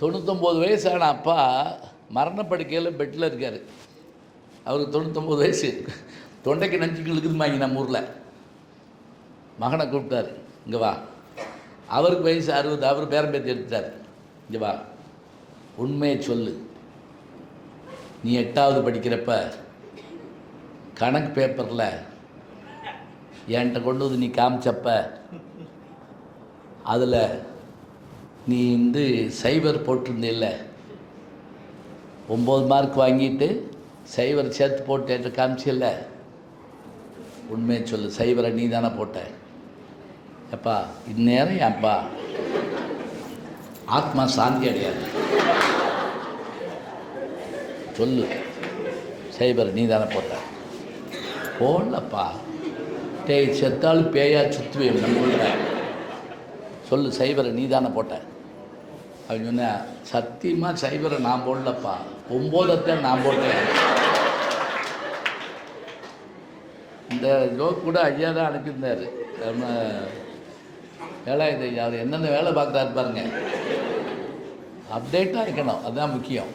தொண்ணூத்தொம்பது வயசான அப்பா மரணப்படுக்கையில் பெட்டில் இருக்கார். அவருக்கு தொண்ணூத்தொம்பது வயசு. தொண்டைக்கு நஞ்சுக்கு இருக்குதுமாங்க நம்ம ஊரில். மகனை கூப்பிட்டாரு. இங்கே வா. அவருக்கு வயசு அறுபது அவர் பேரம்பேத்தி எடுத்துட்டார். இங்கே வா. உண்மையை சொல்லு. நீ எட்டாவது படிக்கிறப்ப கணக்கு பேப்பரில் என்கிட்ட கொண்டு வந்து நீ காமிச்சப்ப அதில் நீ வந்து சைபர் போட்டிருந்தில்ல? ஒம்பது மார்க் வாங்கிட்டு சைபர் சேர்த்து போட்டு என்கிட்ட காமிச்சில்ல? உண்மையை சொல்லு சைபரை நீ தானே போட்ட. அப்பா இந்நேரம் ஏன்ப்பா ஆத்மா சாந்தி அடையாது. சொல்லு சைபர் நீ தானே போட்ட. போடலப்பா. டேய் செத்தாலும் பேயா சுத்துவேன் நம்ம சொல்லு சைபரை நீ தானே போட்ட. அப்படின்னு சொன்ன சத்தியமாக சைபரை நான் போடலப்பா. ஒம்போதத்தை நான் போட்டேன். இந்த ஜோக் கூட ஐயா தான் அனுப்பியிருந்தார். நம்ம வேலை இது அவர் என்னென்ன வேலை பார்க்குறாரு பாருங்க. அப்டேட்டாக இருக்கணும் அதுதான் முக்கியம்.